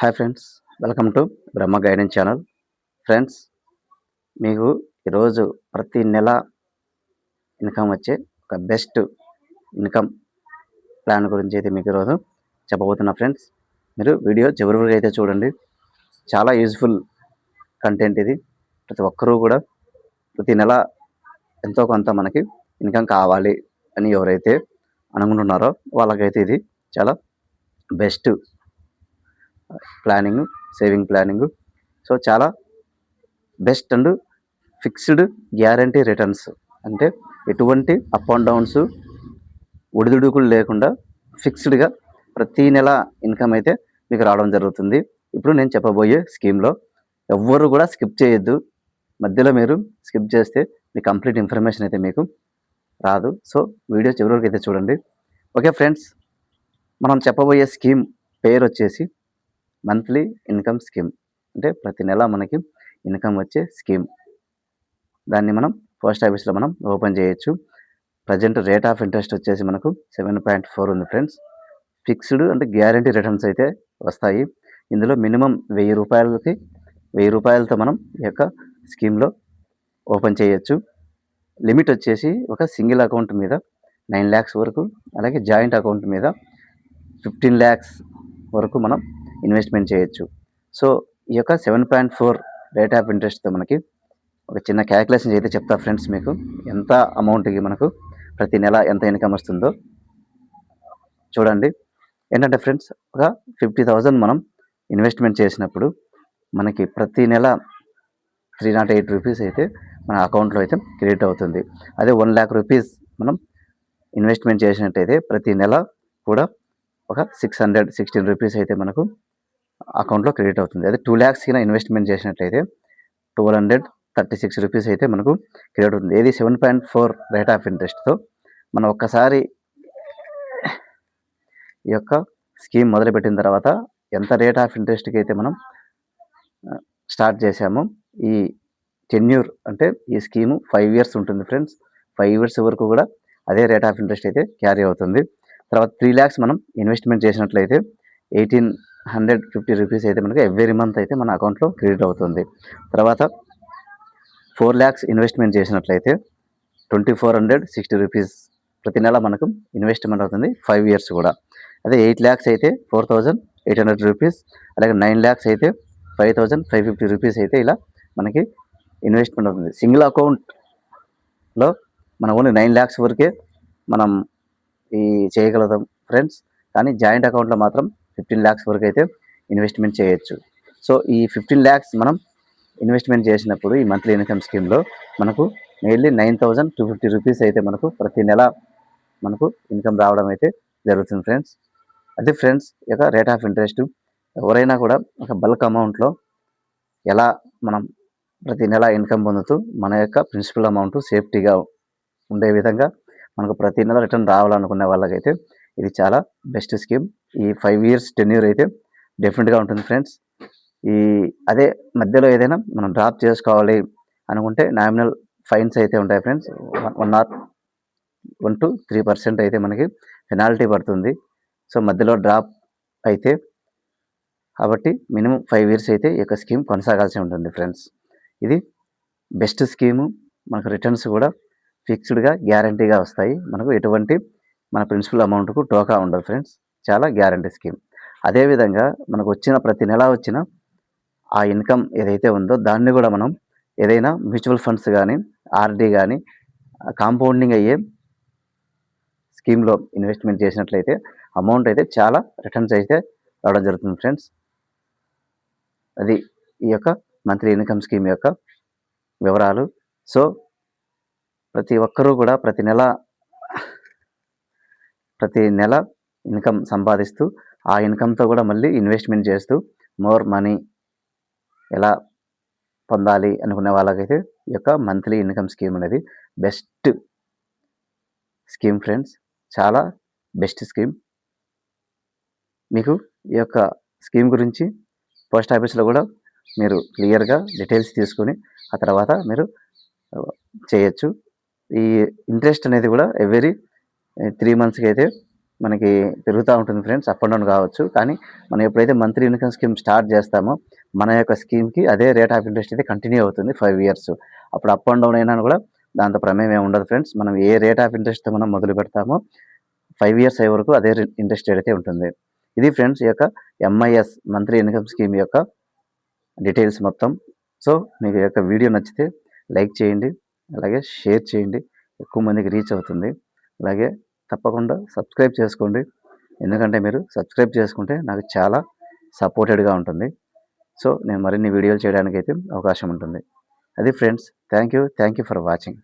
Hi friends welcome to Brahma guidance channel. Friends మీకు ఈరోజు ప్రతి నెల ఇన్కమ్ వచ్చే ఒక బెస్ట్ ఇన్కమ్ ప్లాన్ గురించి అయితే మీకు ఈరోజు చెప్పబోతున్నా ఫ్రెండ్స్. మీరు వీడియో చివరి వరకు అయితే చూడండి. చాలా యూజ్ఫుల్ కంటెంట్ ఇది. ప్రతి ఒక్కరూ కూడా ప్రతి నెల ఎంతో కొంత మనకి ఇన్కమ్ కావాలి అని ఎవరైతే అనుకుంటున్నారో వాళ్ళకైతే ఇది చాలా best planning saving planning. So చాలా best and fixed guarantee returns. అంటే ఎటువంటి అప్ అండ్ డౌన్స్ ఒడిదుడుకులు లేకుండా ఫిక్స్డ్గా ప్రతి నెల ఇన్కమ్ అయితే మీకు రావడం జరుగుతుంది. ఇప్పుడు నేను చెప్పబోయే స్కీమ్లో ఎవ్వరు కూడా స్కిప్ చేయొద్దు. మధ్యలో మీరు స్కిప్ చేస్తే మీ కంప్లీట్ ఇన్ఫర్మేషన్ అయితే మీకు రాదు. సో వీడియో చివరి వరకు అయితే చూడండి. ఓకే ఫ్రెండ్స్ మనం చెప్పబోయే స్కీమ్ పేరు వచ్చేసి మంత్లీ ఇన్కమ్ స్కీమ్. అంటే ప్రతి నెల మనకి ఇన్కమ్ వచ్చే స్కీమ్. దాన్ని మనం పోస్ట్ ఆఫీస్లో మనం ఓపెన్ చేయొచ్చు. ప్రజెంట్ రేట్ ఆఫ్ ఇంట్రెస్ట్ వచ్చేసి మనకు సెవెన్ పాయింట్ ఫోర్ ఉంది ఫ్రెండ్స్. ఫిక్స్డ్ అంటే గ్యారంటీ రిటర్న్స్ అయితే వస్తాయి. ఇందులో మినిమం వెయ్యి రూపాయలకి వెయ్యి రూపాయలతో మనం ఈ యొక్క స్కీమ్లో ఓపెన్ చేయొచ్చు. లిమిట్ వచ్చేసి ఒక సింగిల్ అకౌంట్ మీద నైన్ ల్యాక్స్ వరకు అలాగే జాయింట్ అకౌంట్ మీద ఫిఫ్టీన్ ల్యాక్స్ వరకు మనం ఇన్వెస్ట్మెంట్ చేయొచ్చు. సో ఈ యొక్క seven point four rate of ఇంట్రెస్ట్తో మనకి ఒక చిన్న క్యాలిక్యులేషన్ అయితే చెప్తా ఫ్రెండ్స్ మీకు. ఎంత అమౌంట్కి మనకు ప్రతి నెల ఎంత ఇన్కమ్ వస్తుందో. చూడండి. ఏంటంటే ఫ్రెండ్స్ ఒక ఫిఫ్టీ థౌజండ్ మనం ఇన్వెస్ట్మెంట్ చేసినప్పుడు మనకి ప్రతి నెల త్రీ నాట్ ఎయిట్ రూపీస్ అయితే మన అకౌంట్లో అయితే క్రెడిట్ అవుతుంది. అదే వన్ ల్యాక్ రూపీస్ మనం ఇన్వెస్ట్మెంట్ చేసినట్టయితే ప్రతి నెల కూడా ఒక సిక్స్ హండ్రెడ్ సిక్స్టీన్ రూపీస్ అయితే మనకు అకౌంట్లో క్రెడిట్ అవుతుంది. అదే టూ ల్యాక్స్ కింద ఇన్వెస్ట్మెంట్ చేసినట్లయితే twelve hundred thirty six rupees అయితే మనకు క్రెడిట్ అవుతుంది. ఏది seven point four rate of ఇంట్రెస్ట్తో మనం ఒక్కసారి ఈ యొక్క స్కీమ్ మొదలుపెట్టిన తర్వాత ఎంత రేట్ ఆఫ్ ఇంట్రెస్ట్కి అయితే మనం స్టార్ట్ చేసామో ఈ టెన్యూర్ అంటే ఈ స్కీము ఫైవ్ ఇయర్స్ ఉంటుంది ఫ్రెండ్స్ ఫైవ్ ఇయర్స్ వరకు కూడా అదే రేట్ ఆఫ్ ఇంట్రెస్ట్ అయితే క్యారీ అవుతుంది. తర్వాత త్రీ ల్యాక్స్ మనం ఇన్వెస్ట్మెంట్ చేసినట్లయితే ఎయిటీన్ హండ్రెడ్ ఫిఫ్టీ రూపీస్ అయితే మనకి ఎవ్రీ మంత్ అయితే మన అకౌంట్లో క్రెడిట్ అవుతుంది. తర్వాత ఫోర్ ల్యాక్స్ ఇన్వెస్ట్మెంట్ చేసినట్లయితే twenty four hundred sixty rupees ప్రతి నెల మనకు ఇన్వెస్ట్మెంట్ అవుతుంది ఫైవ్ ఇయర్స్ కూడా. అదే ఎయిట్ ల్యాక్స్ అయితే four thousand eight hundred rupees అలాగే నైన్ ల్యాక్స్ అయితే five thousand five fifty rupees అయితే ఇలా మనకి ఇన్వెస్ట్మెంట్ అవుతుంది. సింగిల్ అకౌంట్లో మనం ఓన్లీ నైన్ ల్యాక్స్ వరకే మనం ఈ చేయగలుగుతాం ఫ్రెండ్స్ కానీ జాయింట్ అకౌంట్లో మాత్రం ఫిఫ్టీన్ ల్యాక్స్ వరకు అయితే ఇన్వెస్ట్మెంట్ చేయొచ్చు. సో ఈ ఫిఫ్టీన్ ల్యాక్స్ మనం ఇన్వెస్ట్మెంట్ చేసినప్పుడు ఈ మంత్లీ ఇన్కమ్ స్కీమ్లో మనకు mainly nine thousand two fifty rupees అయితే మనకు ప్రతి నెల మనకు ఇన్కమ్ రావడం అయితే జరుగుతుంది ఫ్రెండ్స్. అదే ఫ్రెండ్స్ యొక్క రేట్ ఆఫ్ ఇంట్రెస్ట్ ఎవరైనా కూడా ఒక బల్క్ అమౌంట్లో ఎలా మనం ప్రతి నెల ఇన్కమ్ పొందుతూ మన యొక్క ప్రిన్సిపల్ అమౌంట్ సేఫ్టీగా ఉండే విధంగా మనకు ప్రతి నెల రిటర్న్ రావాలనుకునే వాళ్ళకైతే ఇది చాలా బెస్ట్ స్కీమ్. ఈ ఫైవ్ ఇయర్స్ టెన్యూర్ అయితే డెఫినెట్గా ఉంటుంది ఫ్రెండ్స్ ఈ అదే మధ్యలో ఏదైనా మనం డ్రాప్ చేసుకోవాలి అనుకుంటే నామినల్ ఫైన్స్ అయితే ఉంటాయి friends one or one two three percent అయితే మనకి పెనాల్టీ పడుతుంది. సో మధ్యలో డ్రాప్ అయితే కాబట్టి మినిమం ఫైవ్ ఇయర్స్ అయితే ఈ యొక్క స్కీమ్ కొనసాగాల్సి ఉంటుంది ఫ్రెండ్స్ ఇది బెస్ట్ స్కీము మనకు రిటర్న్స్ కూడా ఫిక్స్డ్గా గ్యారంటీగా వస్తాయి. మనకు ఎటువంటి మన ప్రిన్సిపల్ అమౌంట్కు టోకా ఉండదు ఫ్రెండ్స్ చాలా గ్యారంటీ స్కీమ్. అదేవిధంగా మనకు వచ్చిన ప్రతి నెల వచ్చిన ఆ ఇన్కమ్ ఏదైతే ఉందో దాన్ని కూడా మనం ఏదైనా మ్యూచువల్ ఫండ్స్ కానీ ఆర్డీ కానీ కాంపౌండింగ్ అయ్యే స్కీమ్లో ఇన్వెస్ట్మెంట్ చేసినట్లయితే అమౌంట్ అయితే చాలా రిటర్న్స్ అయితే రావడం జరుగుతుంది ఫ్రెండ్స్. అది ఈ యొక్క మంత్లీ ఇన్కమ్ స్కీమ్ యొక్క వివరాలు. సో ప్రతి ఒక్కరూ కూడా ప్రతి నెల ప్రతి నెల ఇన్కమ్ సంపాదిస్తూ ఆ ఇన్కమ్తో కూడా మళ్ళీ ఇన్వెస్ట్మెంట్ చేస్తూ మోర్ మనీ ఎలా పొందాలి అనుకునే వాళ్ళకైతే ఈ యొక్క మంత్లీ ఇన్కమ్ స్కీమ్ అనేది బెస్ట్ స్కీమ్ ఫ్రెండ్స్. చాలా బెస్ట్ స్కీమ్. మీకు ఈ యొక్క స్కీమ్ గురించి పోస్ట్ ఆఫీస్లో కూడా మీరు క్లియర్గా డీటెయిల్స్ తీసుకొని ఆ తర్వాత మీరు చేయొచ్చు. ఈ ఇంట్రెస్ట్ అనేది కూడా ఎవరీ త్రీ మంత్స్కి అయితే మనకి పెరుగుతూ ఉంటుంది ఫ్రెండ్స్ అప్ అండ్ డౌన్ కావచ్చు. కానీ మనం ఎప్పుడైతే మంత్లీ ఇన్కమ్ స్కీమ్ స్టార్ట్ చేస్తామో మన యొక్క స్కీమ్కి అదే రేట్ ఆఫ్ ఇంట్రెస్ట్ అయితే కంటిన్యూ అవుతుంది ఫైవ్ ఇయర్స్ అప్పుడు అప్ అండ్ డౌన్ అయినా కూడా దాంతో ప్రమేయం ఏమి ఉండదు ఫ్రెండ్స్. మనం ఏ రేట్ ఆఫ్ ఇంట్రెస్ట్తో మనం మొదలు పెడతామో ఫైవ్ ఇయర్స్ అయ్యే వరకు అదే ఇంట్రెస్ట్ రేట్ అయితే ఉంటుంది. ఇది ఫ్రెండ్స్ ఈ యొక్క ఎంఐఎస్ మంత్లీ ఇన్కమ్ స్కీమ్ యొక్క డీటెయిల్స్ మొత్తం. సో మీకు యొక్క వీడియో నచ్చితే లైక్ చేయండి అలాగే షేర్ చేయండి. ఎక్కువ మందికి రీచ్ అవుతుంది. అలాగే తప్పకుండా సబ్స్క్రైబ్ చేసుకోండి. ఎందుకంటే మీరు సబ్స్క్రైబ్ చేసుకుంటే నాకు చాలా సపోర్టెడ్గా ఉంటుంది. సో నేను మరిన్ని వీడియోలు చేయడానికి అయితే అవకాశం ఉంటుంది. అది friends thank you thank you for watching.